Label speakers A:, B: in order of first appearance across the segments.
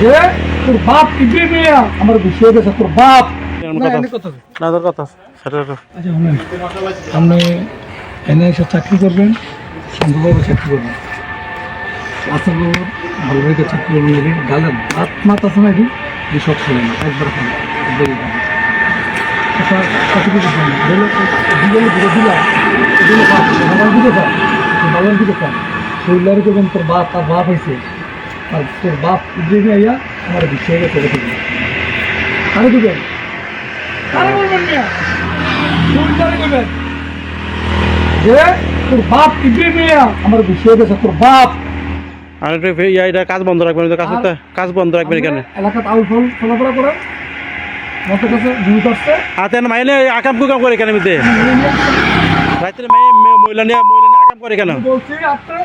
A: যে তোর বাপ আমার বিষয় গেছে তোর বাপ। না, কথা।
B: তোর
A: আচ্ছা আপনি এনে এসে চাকরি করবেন সুন্দরভাবে চাকরি করবেন। আসল ভালো রেখে চাকরি করবেন যদি গালের ভাত মাত আছে নাকি? যে সব খেলে একবার আচ্ছা কত কিছু খান দিলে দিলে দিলে দিলা দিলে বাপ বাবার দিকে খান বাবার দিকে খান শরীরের করবেন তোর বাপ তার বাপ হয়েছে আর তোর বাপ ইব্রাহিম আইয়া আমার বিষয় গেছে। রেখে আরে দিবেন আরে বলবেন মিয়া সুলতানে কইবেন? যে তোর বাপ ইব্রাহিম মিয়া আমার বিষয় গেছে তোর বাপ।
B: আর ইয়া এটা কাজ বন্ধ রাখবেন কাজ কাজ বন্ধ রাখবেন এখানে।
A: এলাকাত আউল ফল চলাফেরা করে মতো কাছে জিনিস আসছে।
B: হাতে মাইনে আকাম কুকাম করে এখানে মধ্যে রাত্রে মাইনে মহিলা নিয়ে মহিলা নিয়ে আকাম করে কেন
A: বলছি আপনার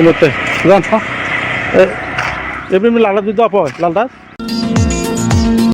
B: এখানে যাবেন এই আপ এমনি পায় লালটা